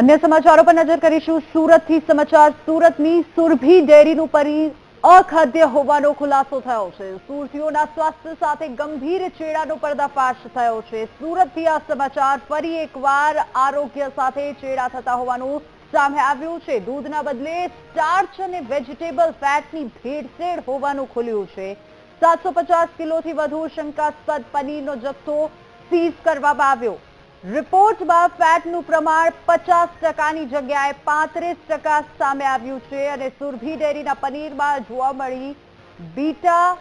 અન્ય સમાચારો પર નજર કરીશું. સુરતથી સમાચાર, સુરતની સુરભી ડેરીનું પરી અખાદ્ય હોવાનો ખુલાસો થયો છે. સુરતીઓના સ્વાસ્થ્ય સાથે ગંભીર ચેડાનો પર્દાફાશ થયો છે. સુરતથી આ સમાચાર ફરી એકવાર આરોગ્ય સાથે ચેડા થતા હોવાનું સામે આવ્યું છે. દૂધના બદલે સ્ટાર્ચ અને વેજીટેબલ ફેટની ભેળસેળ હોવાનું ખુલ્યું છે. સાતસો પચાસ કિલોથી વધુ શંકાસ્પદ પનીરનો જથ્થો સીઝ કરવામાં આવ્યો. રિપોર્ટમાં ફેટનું પ્રમાણ પચાસ ટકાની જગ્યાએ પાંત્રીસ ટકા સામે આવ્યું છે અને સુરભી ડેરીના પનીરમાં જોવા મળી બીટા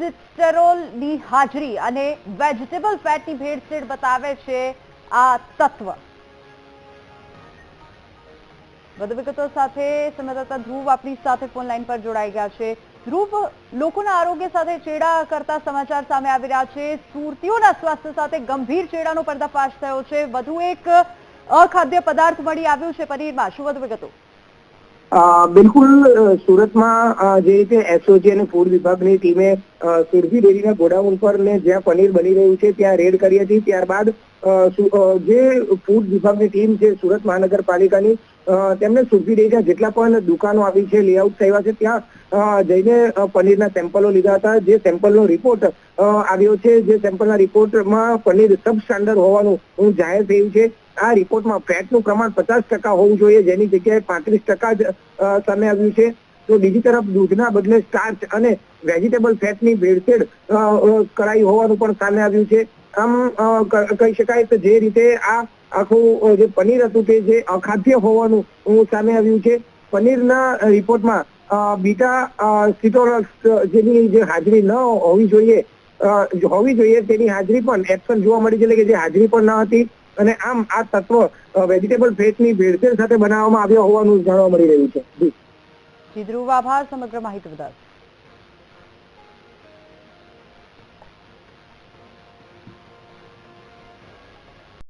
સિસ્ટેરોલની હાજરી અને વેજીટેબલ ફેટની ભેળસેળ બતાવે છે આ તત્વ. વધુ વિગતો સાથે સંવાદદાતા ધ્રુવ આપણી સાથે ફોન લાઈન પર જોડાઈ ગયા છે. ધ્રુવ, લોકોના આરોગ્ય સાથે ચેડા કરતા સમાચાર સામે આવી રહ્યા છે. સુરતીઓના સ્વાસ્થ્ય સાથે ગંભીર ચેડાનો પર્દાફાશ થયો છે. વધુ એક અખાદ્ય પદાર્થ મળી આવ્યું છે પનીરમાં. શું વધુ વિગતો? બિલકુલ સુરતમાં જે રીતે એસઓજી અને ફૂડ વિભાગની ટીમે સુરભી ડેરીના ગોડાઉન પર ને જ્યાં પનીર બની રહ્યું છે, ત્યાં રેડ કરી હતી. ત્યારબાદ જે ફૂડ વિભાગની ટીમ છે, સુરત મહાનગરપાલિકાની તેમને સુરભી ડેરીના જેટલા પણ દુકાનો આવી છે લેઆઉટ થયા છે, ત્યાં જઈને પનીરના સેમ્પલો લીધા હતા. જે સેમ્પલનો રિપોર્ટ આવ્યો છે, જે સેમ્પલના રિપોર્ટમાં પનીર સબ સ્ટાન્ડર્ડ હોવાનું જાહેર થયું છે. આ રિપોર્ટમાં ફેટનું પ્રમાણ પચાસ ટકા હોવું જોઈએ, જેની જગ્યાએ પાંત્રીસ ટકા જ સામે આવ્યું છે. તો બીજી તરફ દૂધના બદલે સ્ટાર્ચ અને વેજીટેબલ ફેટની ભેળસેળ કરાઈ હોવાનું પણ સામે આવ્યું છે. આમ કહી શકાય કે જે રીતે આ આખું જે પનીર હતું તે જે અખાદ્ય હોવાનું સામે આવ્યું છે. પનીરના રિપોર્ટમાં બીટા સિટોરસ જેની જે હાજરી ન હોવી જોઈએ હોવી જોઈએ તેની હાજરી પણ એબસન્ટ જોવા મળી છે કે જે હાજરી પણ ન હતી અને આમ આ તત્વ વેજીટેબલ ફેટની ભેળસેળ સાથે બનાવવામાં આવ્યા હોવાનું જાણવા મળી રહ્યું છે. જી. ધ્રુવ આભાર. સમગ્ર માહિતી બદલ